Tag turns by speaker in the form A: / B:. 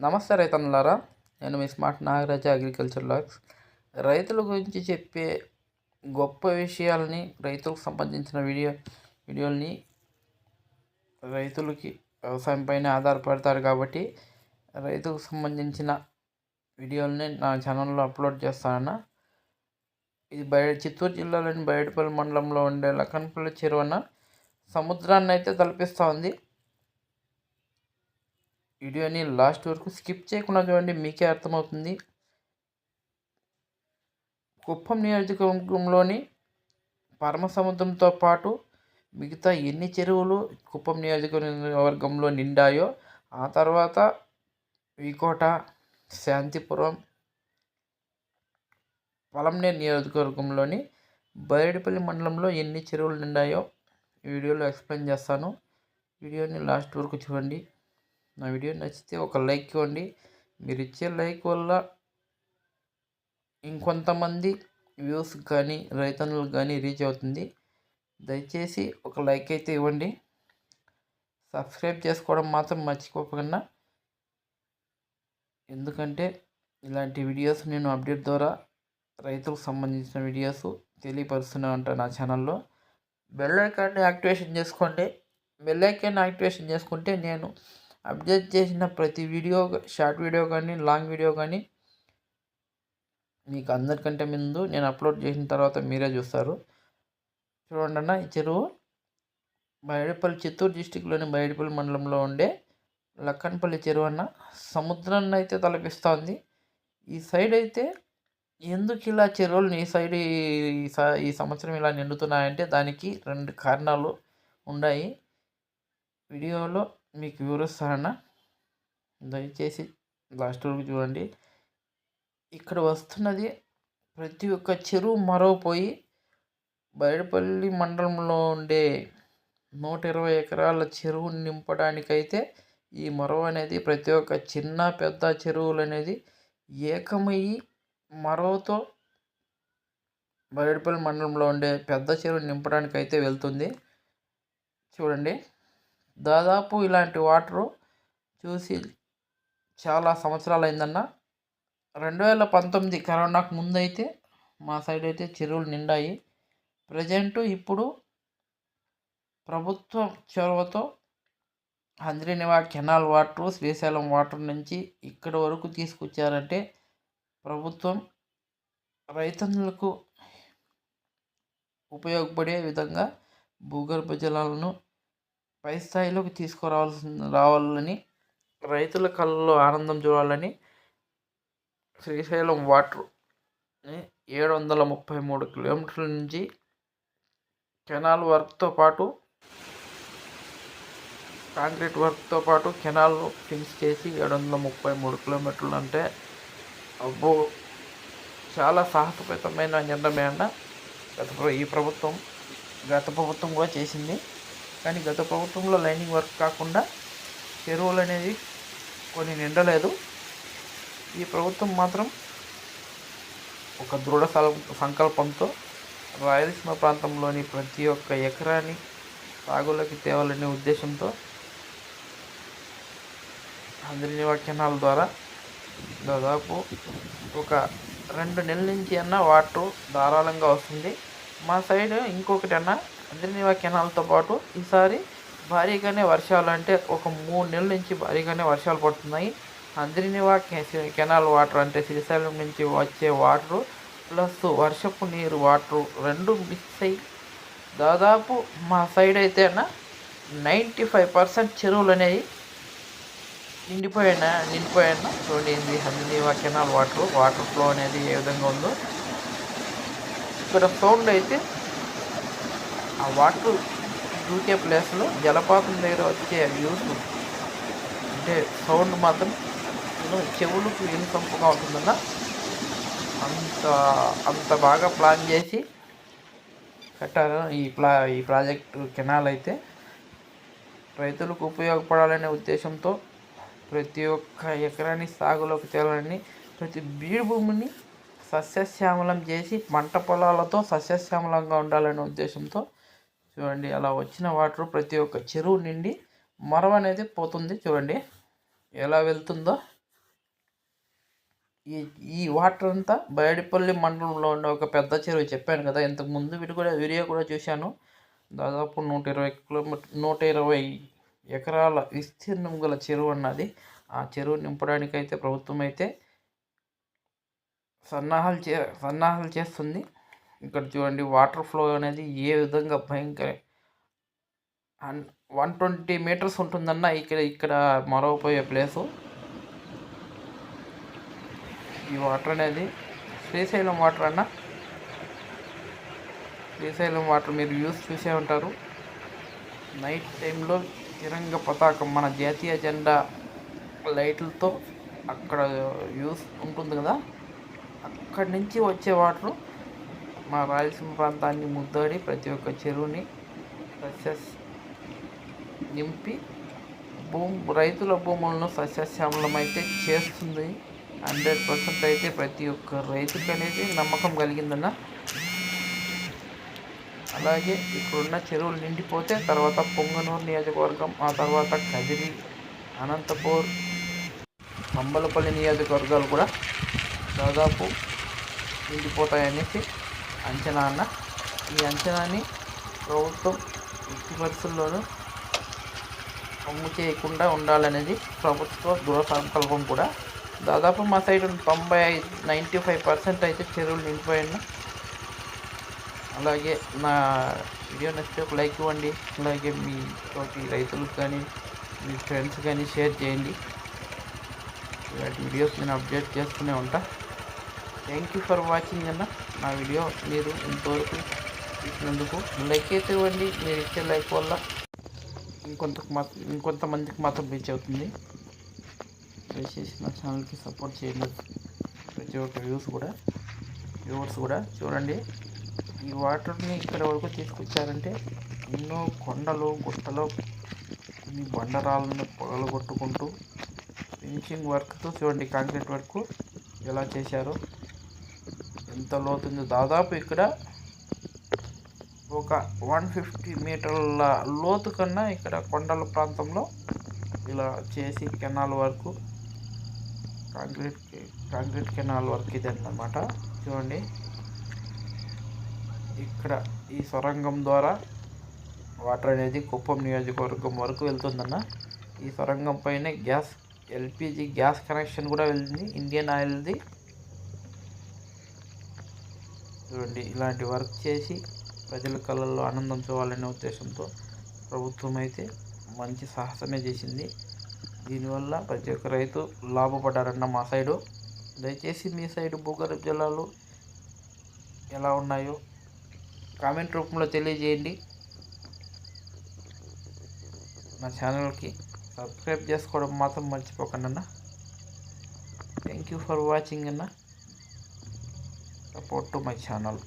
A: నమస్తే రైతన్నలారా నేను మీ స్మార్ట్ నాగరాజ అగ్రికల్చర్ లాగ్స్ రైతుల గురించి చెప్పే గొప్ప విషయాలని రైతులకు సంబంధించిన వీడియో వీడియోల్ని రైతులకి వ్యవసాయం పైన ఆధారపడతారు కాబట్టి రైతుకు సంబంధించిన వీడియోల్ని నా ఛానల్లో అప్లోడ్ చేస్తానన్న. ఇది బయట చిత్తూరు జిల్లాలోని బయటపల్లి మండలంలో ఉండే లక్కన్పల్లి చెరువున సముద్రాన్ని అయితే తలపిస్తూ ఉంది. వీడియోని లాస్ట్ వరకు స్కిప్ చేయకుండా చూడండి మీకే అర్థమవుతుంది. కుప్పం నియోజకవర్గంలోని పరమసముద్రంతో పాటు మిగతా ఎన్ని చెరువులు కుప్పం నియోజకవర్గంలో నిండాయో ఆ తర్వాత వికోట శాంతిపురం పొలంనేరు నియోజకవర్గంలోని బైడిపల్లి మండలంలో ఎన్ని చెరువులు నిండాయో వీడియోలో ఎక్స్ప్లెయిన్ చేస్తాను. వీడియోని లాస్ట్ వరకు చూడండి. నా వీడియో నచ్చితే ఒక లైక్ ఇవ్వండి. మీరు ఇచ్చే లైక్ వల్ల ఇంకొంతమంది వ్యూస్ కానీ రైతన్నులకు కానీ రీచ్ అవుతుంది. దయచేసి ఒక లైక్ అయితే ఇవ్వండి. సబ్స్క్రైబ్ చేసుకోవడం మాత్రం మర్చిపోకుండా. ఎందుకంటే ఇలాంటి వీడియోస్ నేను అప్డేట్ ద్వారా రైతులకు సంబంధించిన వీడియోస్ తెలియపరుస్తూనే ఉంటాను నా ఛానల్లో. బెల్ ఐకాన్ని యాక్టివేషన్ చేసుకోండి. బెల్ ఐకాన్ యాక్టివేషన్ చేసుకుంటే నేను అప్డేట్ చేసిన ప్రతి వీడియో షార్ట్ వీడియో కానీ లాంగ్ వీడియో కానీ మీకు అందరికంటే ముందు నేను అప్లోడ్ చేసిన తర్వాత మీరే చూస్తారు. చూడండి అన్న ఈ చెరువు బయడపల్లి చిత్తూరు డిస్టిక్లోని బయడపల్లి మండలంలో ఉండే లక్కన్పల్లి చెరువు అన్న. సముద్రాన్ని అయితే తలపిస్తుంది. ఈ సైడ్ అయితే ఎందుకు ఇలా చెరువులు ఈ సైడ్ ఈ సంవత్సరం ఇలా నిండుతున్నాయంటే దానికి రెండు కారణాలు ఉన్నాయి. వీడియోలో మీకు వివరిస్తానన్న? దయచేసి లాస్ట్ వరకు చూడండి. ఇక్కడ వస్తున్నది ప్రతి ఒక్క చెరువు మరవపోయి బయటపల్లి మండలంలో ఉండే నూట ఇరవై ఎకరాల చెరువు నింపడానికైతే ఈ మరవ అనేది ప్రతి ఒక్క చిన్న పెద్ద చెరువులు అనేది ఏకమయ్యి మరవతో బయటపల్లి మండలంలో ఉండే పెద్ద చెరువు నింపడానికైతే అయితే వెళ్తుంది. చూడండి. దాదాపు ఇలాంటి వాటరు చూసి చాలా సంవత్సరాలు అయిందన్న రెండు వేల పంతొమ్మిది కరోనాకు ముందు అయితే మా సైడ్ అయితే చెరువులు నిండాయి. ప్రజెంటు ఇప్పుడు ప్రభుత్వం చొరవతో Handrineeva canal water Srisailam water నుంచి ఇక్కడి వరకు తీసుకొచ్చారంటే ప్రభుత్వం రైతన్నులకు ఉపయోగపడే విధంగా భూగర్భ జలాలను పై స్థాయిలోకి తీసుకురావాల్సి రావాలని రైతుల కళ్ళలో ఆనందం చూడాలని శ్రీశైలం వాటర్ ఏడు వందల ముప్పై మూడు కిలోమీటర్ల నుంచి కెనాల్ వర్క్తో పాటు కాంక్రీట్ వర్క్తో పాటు కెనాల్ ఫిన్స్ చేసి ఏడు వందల ముప్పై మూడు కిలోమీటర్లు అంటే అబ్బో! చాలా సాహసపేతమైన నిర్ణయమే అన్న గత ఈ ప్రభుత్వం గత ప్రభుత్వం కూడా చేసింది. కానీ గత ప్రభుత్వంలో లైనింగ్ వర్క్ కాకుండా చెరువులు అనేది కొన్ని నిండలేదు. ఈ ప్రభుత్వం మాత్రం ఒక దృఢ సంకల్పంతో రాయలసీమ ప్రాంతంలోని ప్రతి ఒక్క ఎకరాన్ని సాగులోకి తేవాలనే ఉద్దేశంతో అందరినివా వ్యాఖ్యానాల ద్వారా దాదాపు ఒక రెండు నెలల నుంచి అన్న వాటర్ ధారాళంగా వస్తుంది. మా సైడ్ ఇంకొకటి అన్న అందరినివా కెనాల్తో పాటు ఈసారి భారీగానే వర్షాలు అంటే ఒక మూడు నెలల నుంచి భారీగానే వర్షాలు పడుతున్నాయి. అందరినివా కెనాల్ వాటర్ అంటే శ్రీశైలం నుంచి వచ్చే వాటరు ప్లస్ వర్షపు నీరు వాటరు రెండు మిక్స్ అయ్యి దాదాపు మా సైడ్ అయితే నైంటీ ఫైవ్ పర్సెంట్ చెరువులు అనేవి నిండిపోయినా నిండిపోయినా చూడండి Handrineeva canal water water flow అనేది ఏ విధంగా ఉందో. ఇక్కడ సౌండ్ అయితే ఆ వాటర్ దూకే ప్లేస్లో జలపాతం దగ్గర వచ్చే వ్యూస్ అంటే సౌండ్ మాత్రం చెవులకు వినసొంపుగా ఉంటుందన్న అంత అంత బాగా ప్లాన్ చేసి కట్టారు. ఈ ప్లా ఈ ప్రాజెక్టు కెనాల్ అయితే. రైతులకు ఉపయోగపడాలనే ఉద్దేశంతో ప్రతి ఒక్క ఎకరాన్ని సాగులోకి తేలాలని ప్రతి బీడు భూమిని సస్యశ్యామలం చేసి పంట పొలాలతో సస్యశ్యామలంగా ఉండాలనే ఉద్దేశంతో చూడండి అలా వచ్చిన వాటర్ ప్రతి ఒక్క చెరువు నిండి మరవ అనేది పోతుంది చూడండి. ఎలా వెళ్తుందో. ఈ ఈ వాటర్ అంతా బయడిపల్లి మండలంలో ఉండే ఒక పెద్ద చెరువు చెప్పాను కదా ఇంతకు ముందు వీటి కూడా వీడియో కూడా చూశాను. దాదాపు నూట ఇరవై కిలోమీటర్ నూట ఇరవై ఎకరాల విస్తీర్ణం గల చెరువు అన్నది. ఆ చెరువు నింపడానికి అయితే ప్రభుత్వం అయితే సన్నాహాలు చే సన్నాహాలు చేస్తుంది. ఇక్కడ చూడండి వాటర్ ఫ్లో అనేది ఏ విధంగా భయంకర వన్ ట్వంటీ మీటర్స్ ఉంటుందన్న ఇక్కడ ఇక్కడ మరవపోయే ప్లేసు ఈ వాటర్ అనేది శ్రీశైలం వాటర్ అన్న. శ్రీశైలం వాటర్ మీరు యూస్ చూసే ఉంటారు. నైట్ టైంలో తిరంగ పతాకం మన జాతీయ జెండా లైట్లతో అక్కడ యూస్ ఉంటుంది కదా. అక్కడి నుంచి వచ్చే వాటర్ మా రాయలసీమ ప్రాంతాన్ని ముద్దాడి ప్రతి ఒక్క చెరువుని సస్యస్ నింపి భూమి రైతుల భూములను సస్యశ్యామలమైతే చేస్తుంది. హండ్రెడ్ పర్సెంట్ అయితే ప్రతి ఒక్క రైతుకి అనేది నమ్మకం కలిగిందన్న. అలాగే ఇక్కడున్న చెరువులు నిండిపోతే తర్వాత పొంగనూరు నియోజకవర్గం ఆ తర్వాత కదిరి అనంతపూర్ మంబలపల్లి నియోజకవర్గాలు కూడా దాదాపు నిండిపోతాయనేసి అంచనా అన్న. ఈ అంచనాని ప్రభుత్వం ఎట్టి పరిస్థితుల్లోనూ అమ్ము చేయకుండా ఉండాలనేది ప్రభుత్వ దృఢ సంకల్పం కూడా. దాదాపు మా సైడ్ తొంభై నైంటీ ఫైవ్ పర్సెంట్ అయితే చెరువులు నిండిపోయాను అలాగే నా వీడియో నచ్చితే ఒక లైక్ ఇవ్వండి. అలాగే మీ తోటి రైతులకు కానీ మీ ఫ్రెండ్స్ కానీ షేర్ చేయండి. ఇలాంటి వీడియోస్ నేను అప్డేట్ చేస్తూనే ఉంటాను థ్యాంక్ యూ ఫర్ వాచింగ్ అన్న. నా వీడియో మీరు ఇంతవరకు ఇచ్చినందుకు లైక్ అయితే ఇవ్వండి. మీరు ఇచ్చే లైక్ వల్ల ఇంకొంత ఇంకొంతమందికి మాత్రం రీచ్ అవుతుంది. దయచేసి నా ఛానల్కి సపోర్ట్ చేయండి. ప్రతి ఒక్క వ్యూస్ కూడా వ్యూవర్స్ కూడా చూడండి. ఈ వాటర్ని ఇక్కడ వరకు తీసుకొచ్చారంటే ఎన్నో కొండలు గుట్టలు కొన్ని బండరాలను కొట్టుకుంటూ ఫినిషింగ్ వర్క్తో చూడండి. కాంక్రీట్ వర్క్ ఎలా చేశారో. ఎంత లోతుందో దాదాపు ఇక్కడ ఒక వన్ ఫిఫ్టీ మీటర్ల లోతు కన్నా ఇక్కడ కొండల ప్రాంతంలో ఇలా చేసి కెనాల్ వరకు కాంక్రీట్ కాంక్రీట్ కెనాల్ వర్క్ ఇది అన్నమాట. చూడండి. ఇక్కడ ఈ సొరంగం ద్వారా వాటర్ అనేది కుప్పం నియోజకవర్గం వరకు వెళ్తుందన్న. ఈ సొరంగం పైన గ్యాస్ ఎల్పిజి గ్యాస్ కనెక్షన్ కూడా వెళ్ళింది ఇండియన్ ఆయిల్ది చూడండి ఇలాంటి వర్క్ చేసి ప్రజల కళల్లో ఆనందం చూడాలనే ఉద్దేశంతో ప్రభుత్వం అయితే మంచి సాహసమే చేసింది. దీనివల్ల ప్రతి ఒక్క రైతు లాభపడ్డారన్న మా సైడు. దయచేసి మీ సైడు భూగర్భ జలాలు ఎలా ఉన్నాయో కామెంట్ రూపంలో తెలియజేయండి. నా ఛానల్కి సబ్స్క్రైబ్ చేసుకోవడం మాత్రం మర్చిపోకండి అన్న. థ్యాంక్ యూ ఫర్ వాచింగ్ అన్న. Support to my channel